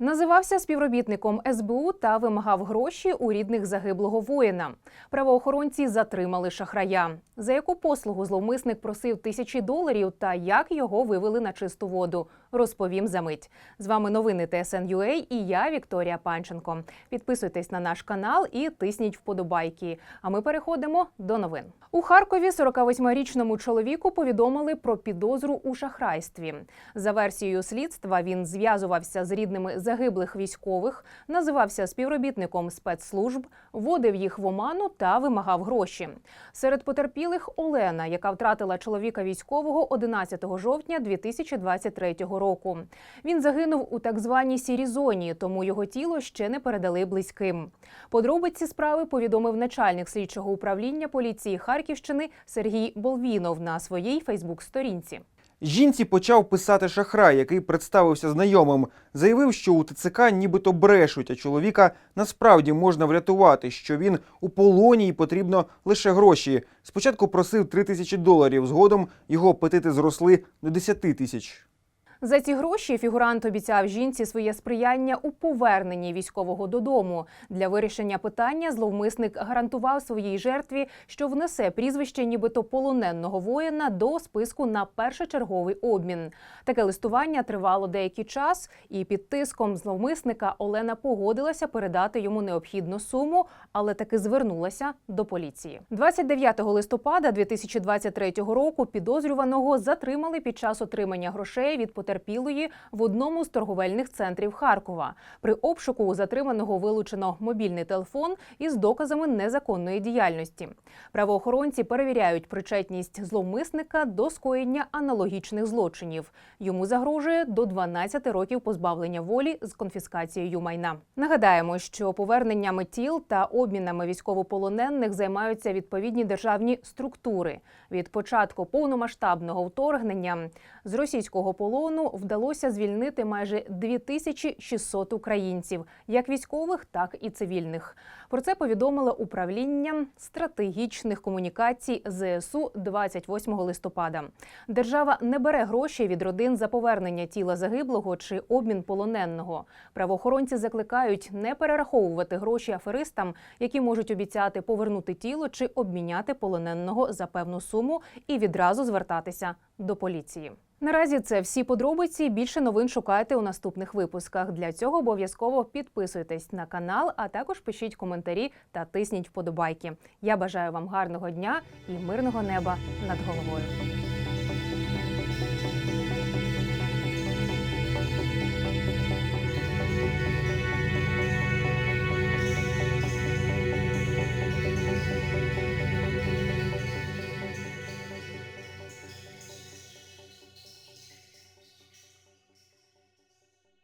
Називався співробітником СБУ та вимагав гроші у рідних загиблого воїна. Правоохоронці затримали шахрая. За яку послугу зловмисник просив тисячі доларів та як його вивели на чисту воду, розповім за мить. З вами новини ТСН.UA і я, Вікторія Панченко. Підписуйтесь на наш канал і тисніть вподобайки. А ми переходимо до новин. У Харкові 48-річному чоловіку повідомили про підозру у шахрайстві. За версією слідства він зв'язувався з рідними загиблих військових, називався співробітником спецслужб, вводив їх в оману та вимагав гроші. Серед потерпілих Олена, яка втратила чоловіка військового 11 жовтня 2023 року. Він загинув у так званій сірій зоні, тому його тіло ще не передали близьким. Подробиці справи повідомив начальник слідчого управління поліції Харківщини Сергій Болвінов на своїй Фейсбук-сторінці. Жінці почав писати шахрай, який представився знайомим. Заявив, що у ТЦК нібито брешуть, а чоловіка насправді можна врятувати, що він у полоні і потрібно лише гроші. Спочатку просив 3 тисячі доларів, згодом його апетити зросли до 10 тисяч. За ці гроші фігурант обіцяв жінці своє сприяння у поверненні військового додому. Для вирішення питання зловмисник гарантував своїй жертві, що внесе прізвище нібито полоненого воїна до списку на першочерговий обмін. Таке листування тривало деякий час, і під тиском зловмисника Олена погодилася передати йому необхідну суму, але таки звернулася до поліції. 29 листопада 2023 року підозрюваного затримали під час отримання грошей від потерпілої в одному з торговельних центрів Харкова. При обшуку у затриманого вилучено мобільний телефон із доказами незаконної діяльності. Правоохоронці перевіряють причетність зловмисника до скоєння аналогічних злочинів. Йому загрожує до 12 років позбавлення волі з конфіскацією майна. Нагадаємо, що поверненнями тіл та обмінами військовополонених займаються відповідні державні структури. Від початку повномасштабного вторгнення з російського полону вдалося звільнити майже 2600 українців, як військових, так і цивільних. Про це повідомило управління стратегічних комунікацій ЗСУ 28 листопада. Держава не бере гроші від родин за повернення тіла загиблого чи обмін полоненого. Правоохоронці закликають не перераховувати гроші аферистам, які можуть обіцяти повернути тіло чи обміняти полоненого за певну суму, і відразу звертатися до поліції. Наразі це всі подробиці. Більше новин шукайте у наступних випусках. Для цього обов'язково підписуйтесь на канал, а також пишіть коментарі та тисніть вподобайки. Я бажаю вам гарного дня і мирного неба над головою.